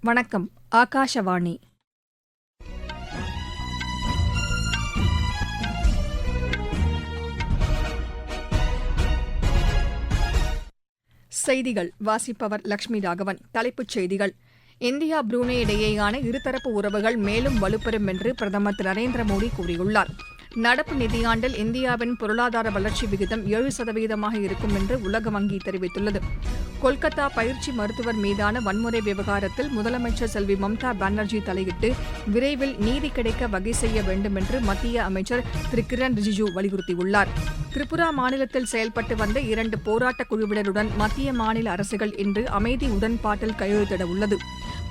வணக்கம் ஆகாஷவாணி. செய்திகள் வாசிப்பவர் லட்சுமி ராகவன். தலைப்புச் செய்திகள். இந்தியா புரூனே இடையேயான இருதரப்பு உறவுகள் மேலும் வலுப்பெறும் என்று பிரதமர் திரு நரேந்திர மோடி கூறியுள்ளார். நடப்பு நிதியாண்டில் இந்தியாவின் பொருளாதார வளர்ச்சி விகிதம் ஏழு சதவீதமாக இருக்கும் என்று உலக வங்கி தெரிவித்துள்ளது. கொல்கத்தா பயிற்சி மருத்துவர் மீதான வன்முறை விவகாரத்தில் முதலமைச்சர் செல்வி மம்தா பானர்ஜி தலையிட்டு விரைவில் நீதி கிடைக்க வகை செய்ய வேண்டும் என்று மத்திய அமைச்சர் திரு. கிரண் ரிஜிஜு வலியுறுத்தியுள்ளார். திரிபுரா மாநிலத்தில் செயல்பட்டு வந்த இரண்டு போராட்டக் குழுவினருடன் மத்திய மாநில அரசுகள் இன்று அமைதி உடன்பாட்டில் கையெழுத்திட உள்ளது.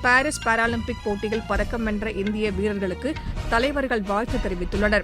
பாரிஸ் பாராலிம்பிக் போட்டியில் பதக்கம் வென்ற இந்திய வீரர்களுக்கு தலைவர்கள் வாழ்த்து தெரிவித்துள்ளனர்.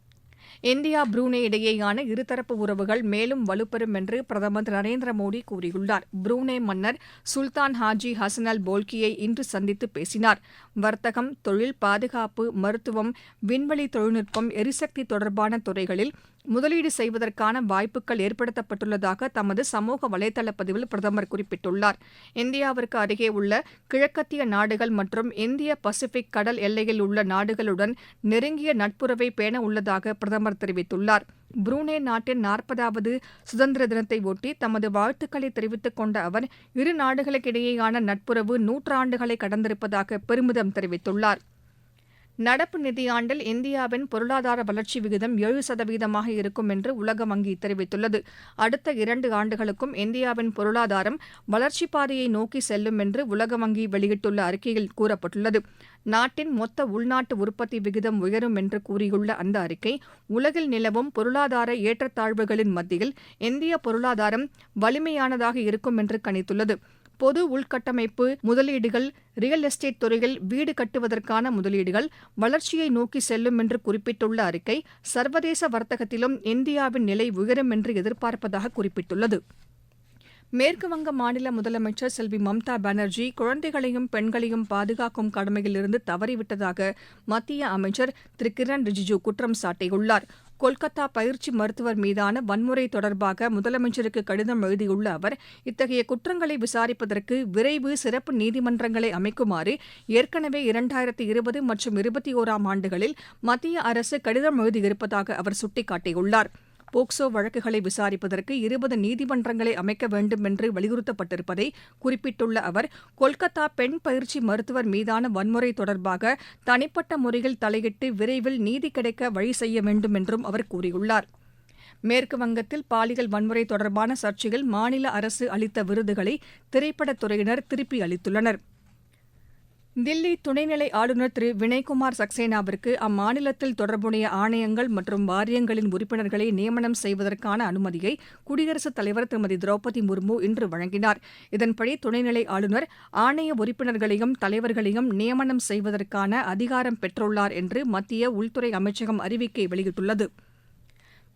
இந்தியா புரூனே இடையேயான இருதரப்பு உறவுகள் மேலும் வலுப்பெறும் என்று பிரதமர் திரு நரேந்திர மோடி கூறியுள்ளார். புரூனே மன்னர் சுல்தான் ஹாஜி ஹசன் அல் போல்கியை இன்று சந்தித்து பேசினார். வர்த்தகம் தொழில் பாதுகாப்பு மருத்துவம் விண்வெளி தொழில்நுட்பம் எரிசக்தி தொடர்பான துறைகளில் முதலீடு செய்வதற்கான வாய்ப்புகள் ஏற்படுத்தப்பட்டுள்ளதாக தமது சமூக வலைதள பதிவில் பிரதமர் குறிப்பிட்டுள்ளார். இந்தியாவிற்கு அருகே உள்ள கிழக்கத்திய நாடுகள் மற்றும் இந்திய பசிபிக் கடல் எல்லையில் உள்ள நாடுகளுடன் நெருங்கிய நட்புறவை பேண உள்ளதாக பிரதமர் தெரிவித்துள்ளார். புரூனே நாட்டின் நாற்பதாவது சுதந்திர தினத்தை ஒட்டி தமது வாழ்த்துக்களை தெரிவித்துக் கொண்ட அவர் இரு நாடுகளுக்கிடையேயான நட்புறவு நூற்றாண்டுகளை கடந்திருப்பதாக பெருமிதம் தெரிவித்துள்ளார். நடப்பு நிதியாண்டில் இந்தியாவின் பொருளாதார வளர்ச்சி விகிதம் ஏழு சதவீதமாக இருக்கும் என்று உலக வங்கி தெரிவித்துள்ளது. அடுத்த இரண்டு ஆண்டுகளுக்கும் இந்தியாவின் பொருளாதாரம் வளர்ச்சிப் பாதையை நோக்கி செல்லும் என்று உலக வங்கி வெளியிட்டுள்ள அறிக்கையில் கூறப்பட்டுள்ளது. நாட்டின் மொத்த உள்நாட்டு உற்பத்தி விகிதம் உயரும் என்று கூறியுள்ள அந்த அறிக்கை உலகில் நிலவும் பொருளாதார ஏற்றத்தாழ்வுகளின் மத்தியில் இந்திய பொருளாதாரம் வலிமையானதாக இருக்கும் என்று கணித்துள்ளது. பொது உள்கட்டமைப்பு முதலீடுகள் ரியல் எஸ்டேட் துறையில் வீடு கட்டுவதற்கான முதலீடுகள் வளர்ச்சியை நோக்கி செல்லும் என்று குறிப்பிட்டுள்ள அறிக்கை சர்வதேச வர்த்தகத்திலும் இந்தியாவின் நிலை உயரும் என்று எதிர்பார்ப்பதாக குறிப்பிட்டுள்ளது. மேற்குவங்க மாநில முதலமைச்சர் செல்வி மம்தா பானர்ஜி குழந்தைகளையும் பெண்களையும் பாதுகாக்கும் கடமையிலிருந்து தவறிவிட்டதாக மத்திய அமைச்சர் திரு கிரண் ரிஜிஜூ குற்றம் சாட்டியுள்ளார். கொல்கத்தா பயிற்சி மருத்துவர் மீதான வன்முறை தொடர்பாக முதலமைச்சருக்கு கடிதம் எழுதியுள்ள அவர் இத்தகைய குற்றங்களை விசாரிப்பதற்கு விரைவு சிறப்பு நீதிமன்றங்களை அமைக்குமாறு ஏற்கனவே இரண்டாயிரத்தி இருபது மற்றும் இருபத்தி ஓராம் ஆண்டுகளில் மத்திய அரசு கடிதம் எழுதியிருப்பதாக அவர் சுட்டிக்காட்டியுள்ளார். போக்சோ வழக்குகளை விசாரிப்பதற்கு இருபது நீதிமன்றங்களை அமைக்க வேண்டும் என்று வலியுறுத்தப்பட்டிருப்பதை குறிப்பிட்டுள்ள அவர் கொல்கத்தா பெண் பயிற்சி மருத்துவர் மீதான வன்முறை தொடர்பாக தனிப்பட்ட முறையில் தலையிட்டு விரைவில் நீதி கிடைக்க வழி செய்ய வேண்டும் என்றும் அவர் கூறியுள்ளார். மேற்கு வங்கத்தில் பாலியல் வன்முறை தொடர்பான சர்ச்சையில் மாநில அரசு அளித்த விருதுகளை திரைப்படத் துறையினர் திருப்பி அளித்துள்ளனா் தில்லி துணைநிலை ஆளுநர் திரு. வினய்குமார் சக்சேனாவிற்கு அம்மாநிலத்தில் தொடர்புடைய ஆணையங்கள் மற்றும் வாரியங்களின் உறுப்பினர்களை நியமனம் செய்வதற்கான அனுமதியை குடியரசுத் தலைவர் திருமதி. திரௌபதி முர்மு இன்று வழங்கினார். இதன்படி துணைநிலை ஆளுநர் ஆணைய உறுப்பினர்களையும் தலைவர்களையும் நியமனம் செய்வதற்கான அதிகாரம் பெற்றுள்ளார் என்று மத்திய உள்துறை அமைச்சகம் அறிவிக்கை வெளியிட்டுள்ளது.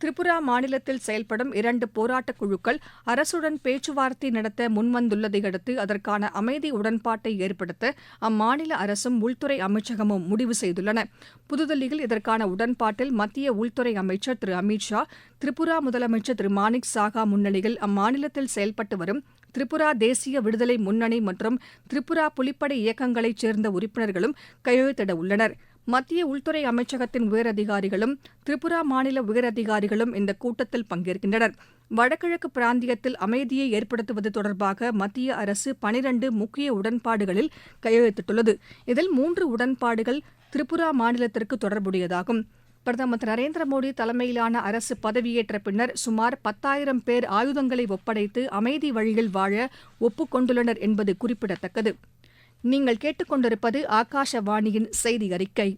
திரிபுரா மாநிலத்தில் செயல்படும் இரண்டு போராட்டக் குழுக்கள் அரசுடன் பேச்சுவார்த்தை நடத்த முன்வந்துள்ளதை அடுத்து அதற்கான அமைதி உடன்பாட்டை ஏற்படுத்த அம்மாநில அரசும் உள்துறை அமைச்சகமும் முடிவு செய்துள்ளன. புதுதில்லியில் இதற்கான உடன்பாட்டில் மத்திய உள்துறை அமைச்சர் திரு அமித் ஷா திரிபுரா முதலமைச்சர் திரு மாணிக் சாகா முன்னிலையில் அம்மாநிலத்தில் செயல்பட்டு வரும் திரிபுரா தேசிய விடுதலை முன்னணி மற்றும் திரிபுரா புலிப்படை இயக்கங்களைச் சேர்ந்த உறுப்பினர்களும் கையெழுத்திட உள்ளனர். மத்திய உள்துறை அமைச்சகத்தின் உயரதிகாரிகளும் திரிபுரா மாநில உயரதிகாரிகளும் இந்த கூட்டத்தில் பங்கேற்கின்றனர். வடகிழக்கு பிராந்தியத்தில் அமைதியை ஏற்படுத்துவது தொடர்பாக மத்திய அரசு பனிரண்டு முக்கிய உடன்பாடுகளில் கையெழுத்திட்டுள்ளது. இதில் மூன்று உடன்பாடுகள் திரிபுரா மாநிலத்திற்கு தொடர்புடையதாகும். பிரதமர் திரு நரேந்திர மோடி தலைமையிலான அரசு பதவியேற்ற பின்னர் சுமார் பத்தாயிரம் பேர் ஆயுதங்களை ஒப்படைத்து அமைதி வழியில் வாழ ஒப்புக் என்பது குறிப்பிடத்தக்கது. நீங்கள் கேட்டுக்கொண்டிருப்பது ஆகாஷவாணியின் செய்தி அறிக்கை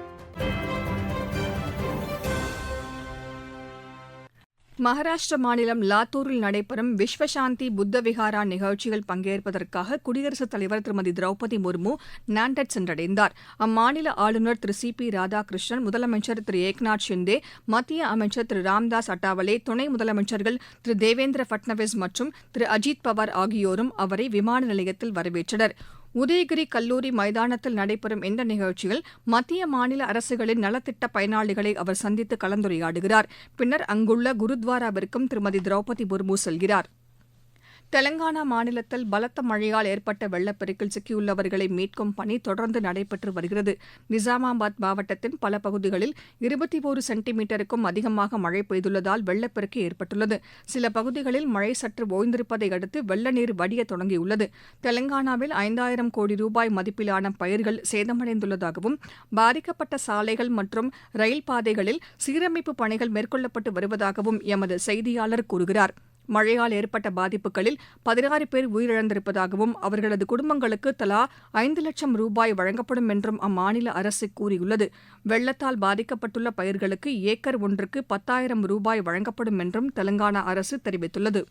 மகாராஷ்டிர மாநிலம் லாத்தூரில் நடைபெறும் விஸ்வசாந்தி புத்த விஹாரா நிகழ்ச்சியில் பங்கேற்பதற்காக குடியரசுத் தலைவர் திருமதி திரௌபதி முர்மு நாண்டட் சென்றடைந்தார். அம்மாநில ஆளுநர் திரு சி பி ராதாகிருஷ்ணன் முதலமைச்சர் திரு ஏக்நாத் ஷிண்டே மத்திய அமைச்சர் திரு ராம்தாஸ் அட்டாவலே துணை முதலமைச்சர்கள் திரு தேவேந்திர பட்னவிஸ் மற்றும் திரு அஜித் பவார் ஆகியோரும் அவரை விமான நிலையத்தில் வரவேற்றனர். உதயகிரி கல்லூரி மைதானத்தில் நடைபெறும் இந்த நிகழ்ச்சியில் மத்திய மாநில அரசுகளின் நலத்திட்ட பயனாளிகளை அவர் சந்தித்து கலந்துரையாடுகிறார். பின்னர் அங்குள்ள குருத்வாராவிற்கும் திருமதி திரௌபதி முர்மு செல்கிறார். தெலங்கானா மாநிலத்தில் பலத்த மழையால் ஏற்பட்ட வெள்ளப்பெருக்கில் சிக்கியுள்ளவர்களை மீட்கும் பணி தொடர்ந்து நடைபெற்று வருகிறது. நிசாமாபாத் மாவட்டத்தின் பல பகுதிகளில் இருபத்தி ஒரு சென்டிமீட்டருக்கும் அதிகமாக மழை பெய்துள்ளதால் வெள்ளப்பெருக்கு ஏற்பட்டுள்ளது. சில பகுதிகளில் மழை சற்று ஓய்ந்திருப்பதை அடுத்து வெள்ள நீர் வடிய தொடங்கியுள்ளது. தெலங்கானாவில் ஐந்தாயிரம் கோடி ரூபாய் மதிப்பிலான பயிர்கள் சேதமடைந்துள்ளதாகவும் பாதிக்கப்பட்ட சாலைகள் மற்றும் ரயில் பாதைகளில் சீரமைப்பு பணிகள் மேற்கொள்ளப்பட்டு வருவதாகவும் எமது செய்தியாளர் கூறுகிறார். மழையால் ஏற்பட்ட பாதிப்புகளில் பதினாறு பேர் உயிரிழந்திருப்பதாகவும் அவர்களது குடும்பங்களுக்கு தலா ஐந்து லட்சம் ரூபாய் வழங்கப்படும் என்றும் அம்மாநில அரசு கூறியுள்ளது. வெள்ளத்தால் பாதிக்கப்பட்டுள்ள பயிர்களுக்கு ஏக்கர் ஒன்றுக்கு பத்தாயிரம் ரூபாய் வழங்கப்படும் என்றும் தெலங்கானா அரசு தெரிவித்துள்ளது.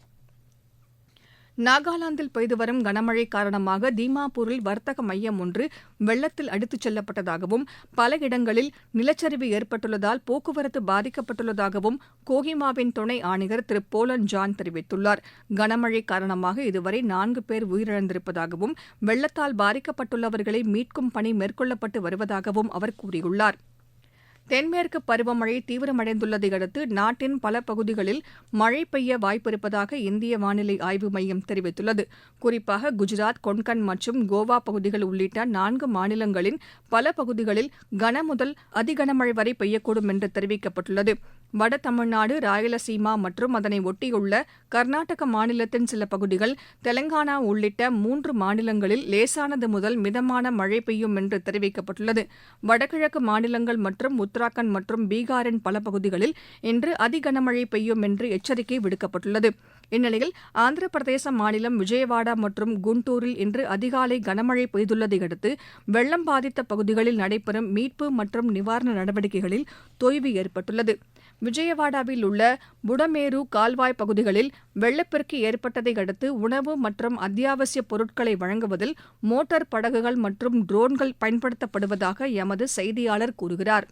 நாகாலாந்தில் பெய்து வரும் கனமழை காரணமாக தீமாப்பூரில் வர்த்தக மையம் ஒன்று வெள்ளத்தில் அடித்துச் செல்லப்பட்டதாகவும் பல இடங்களில் நிலச்சரிவு ஏற்பட்டுள்ளதால் போக்குவரத்து பாதிக்கப்பட்டுள்ளதாகவும் கோஹிமாவின் துணை ஆணையர் திரு போலன் ஜான் தெரிவித்துள்ளார். கனமழை காரணமாக இதுவரை நான்கு பேர் உயிரிழந்திருப்பதாகவும் வெள்ளத்தால் பாதிக்கப்பட்டுள்ளவர்களை மீட்கும் பணி மேற்கொள்ளப்பட்டு வருவதாகவும் அவர் கூறியுள்ளார். தென்மேற்கு பருவமழை தீவிரமடைந்துள்ளதை அடுத்து நாட்டின் பல பகுதிகளில் மழை பெய்ய வாய்ப்பிருப்பதாக இந்திய வானிலை ஆய்வு மையம் தெரிவித்துள்ளது. குறிப்பாக குஜராத் கொன்கன் மற்றும் கோவா பகுதிகள் உள்ளிட்ட நான்கு மாநிலங்களின் பல பகுதிகளில் கன முதல் அதிகனமழை வரை பெய்யக்கூடும் என்று தெரிவிக்கப்பட்டுள்ளது. வட தமிழ்நாடு ராயலசீமா மற்றும் அதனை ஒட்டியுள்ள கர்நாடக மாநிலத்தின் சில பகுதிகள் தெலங்கானா உள்ளிட்ட மூன்று மாநிலங்களில் லேசானது முதல் மிதமான மழை பெய்யும் என்று தெரிவிக்கப்பட்டுள்ளது. வடகிழக்கு மாநிலங்கள் மற்றும் உத்தர உத்தராகண்ட் மற்றும் பீகாரின் பல பகுதிகளில் இன்று அதிகனமழை பெய்யும் என்று எச்சரிக்கை விடுக்கப்பட்டுள்ளது. இந்நிலையில் ஆந்திர பிரதேச மாநிலம் விஜயவாடா மற்றும் குண்டூரில் இன்று அதிகாலை கனமழை பெய்துள்ளதை அடுத்து வெள்ளம் பாதித்த பகுதிகளில் நடைபெறும் மீட்பு மற்றும் நிவாரண நடவடிக்கைகளில் தொய்வு ஏற்பட்டுள்ளது. விஜயவாடாவில் உள்ள புடமேரு கால்வாய் பகுதிகளில் வெள்ளப்பெருக்கு ஏற்பட்டதை அடுத்து உணவு மற்றும் அத்தியாவசிய பொருட்களை வழங்குவதில் மோட்டார் படகுகள் மற்றும் ட்ரோன்கள் பயன்படுத்தப்படுவதாக எமது செய்தியாளர் கூறுகிறார்.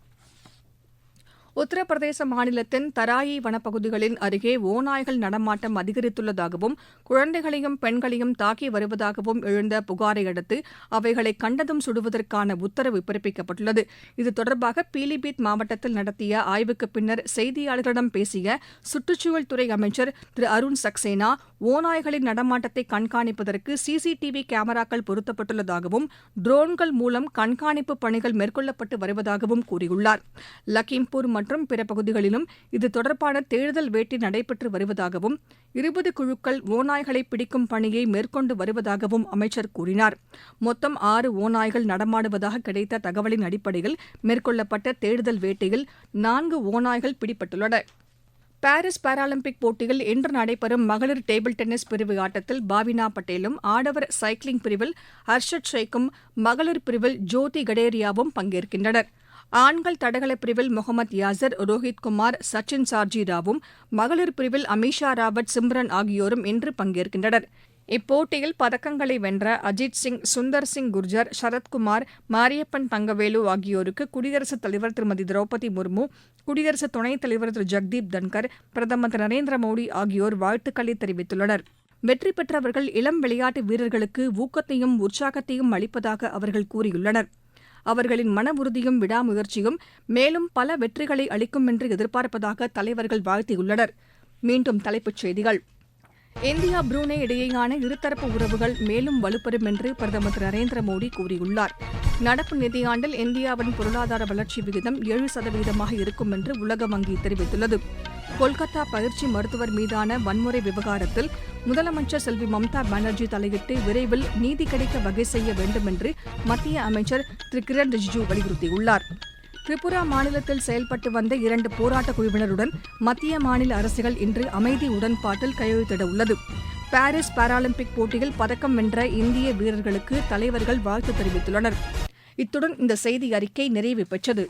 உத்தரப்பிரதேச மாநிலத்தின் தராயி வனப்பகுதிகளின் அருகே ஓநாய்கள் நடமாட்டம் அதிகரித்துள்ளதாகவும் குழந்தைகளையும் பெண்களையும் தாக்கி வருவதாகவும் எழுந்த புகாரை அடுத்து அவைகளை கண்டதும் சுடுவதற்கான உத்தரவு பிறப்பிக்கப்பட்டுள்ளது. இது தொடர்பாக பீலிபீத் மாவட்டத்தில் நடத்திய ஆய்வுக்கு பின்னர் செய்தியாளர்களிடம் பேசிய சுற்றுச்சூழல் துறை அமைச்சர் திரு அருண் சக்சேனா ஓநாய்களின் நடமாட்டத்தை கண்காணிப்பதற்கு சிசிடிவி கேமராக்கள் பொருத்தப்பட்டுள்ளதாகவும் ட்ரோன்கள் மூலம் கண்காணிப்பு பணிகள் மேற்கொள்ளப்பட்டு வருவதாகவும் கூறியுள்ளார். லக்கிம்பூர் மற்றும் பிற பகுதிகளிலும் இது தொடர்பான தேடுதல் வேட்டை நடைபெற்று வருவதாகவும் இருபது குழுக்கள் ஓநாய்களை பிடிக்கும் பணியை மேற்கொண்டு வருவதாகவும் அமைச்சர் கூறினார். மொத்தம் ஆறு ஓநாய்கள் நடமாடுவதாக கிடைத்த தகவலின் அடிப்படையில் மேற்கொள்ளப்பட்ட தேடுதல் வேட்டையில் நான்கு ஓநாய்கள் பிடிபட்டுள்ளன. பாரிஸ் பாராலிம்பிக் போட்டியில் இன்று நடைபெறும் மகளிர் டேபிள் டென்னிஸ் பிரிவு ஆட்டத்தில் பாவினா பட்டேலும் ஆடவர் சைக்கிளிங் பிரிவில் ஹர்ஷத் ஷேக்கும் மகளிர் பிரிவில் ஜோதி கடேரியாவும் பங்கேற்கின்றனர். ஆண்கள் தடகள பிரிவில் முகமது யாசர் ரோஹித் குமார் சச்சின் சார்ஜி ராவும் மகளிர் பிரிவில் அமீஷா ராவத் சிம்ரன் ஆகியோரும் இன்று பங்கேற்கின்றனர். இப்போட்டியில் பதக்கங்களை வென்ற அஜித் சிங் சுந்தர் சிங் குர்ஜர் சரத்குமார் மாரியப்பன் தங்கவேலு ஆகியோருக்கு குடியரசுத் தலைவர் திருமதி திரௌபதி முர்மு குடியரசு துணைத் தலைவர் திரு ஜெக்தீப் தன்கர் பிரதமர் திரு நரேந்திர மோடி ஆகியோர் வாழ்த்துக்களை தெரிவித்துள்ளனர். வெற்றி பெற்றவர்கள் இளம் விளையாட்டு வீரர்களுக்கு ஊக்கத்தையும் உற்சாகத்தையும் அளிப்பதாக அவர்கள் கூறியுள்ளனர். அவர்களின் மன உறுதியும் விடாமுயற்சியும் மேலும் பல வெற்றிகளை அளிக்கும் என்று எதிர்பார்ப்பதாக தலைவர்கள் வாழ்த்தியுள்ளனர். மீண்டும் தலைப்புச் செய்திகள். இந்தியா புரூனே இடையேயான இருதரப்பு உறவுகள் மேலும் வலுப்பெறும் என்று பிரதமர் திரு நரேந்திர மோடி கூறியுள்ளார். நடப்பு நிதியாண்டில் இந்தியாவின் பொருளாதார வளர்ச்சி விகிதம் ஏழு சதவீதமாக இருக்கும் என்று உலக வங்கி தெரிவித்துள்ளது. கொல்கத்தா பயிற்சி மருத்துவர் மீதான வன்முறை விவகாரத்தில் முதலமைச்சர் செல்வி மம்தா பானர்ஜி தலையிட்டு விரைவில் நீதி கிடைக்க வகை செய்ய வேண்டும் என்று மத்திய அமைச்சர் திரு. கிரண் ரிஜிஜூ வலியுறுத்தியுள்ளார். திரிபுரா மாநிலத்தில் செயல்பட்டு வந்த இரண்டு போராட்ட குழுவினருடன் மத்திய மாநில அரசுகள் இன்று அமைதி உடன்பாட்டில் கையெழுத்திட உள்ளது. பாரிஸ் பாராலிம்பிக் போட்டியில் பதக்கம் வென்ற இந்திய வீரர்களுக்கு தலைவர்கள் வாழ்த்து தெரிவித்துள்ளனர். இத்துடன் இந்த செய்தி அறிக்கை நிறைவு பெற்றது.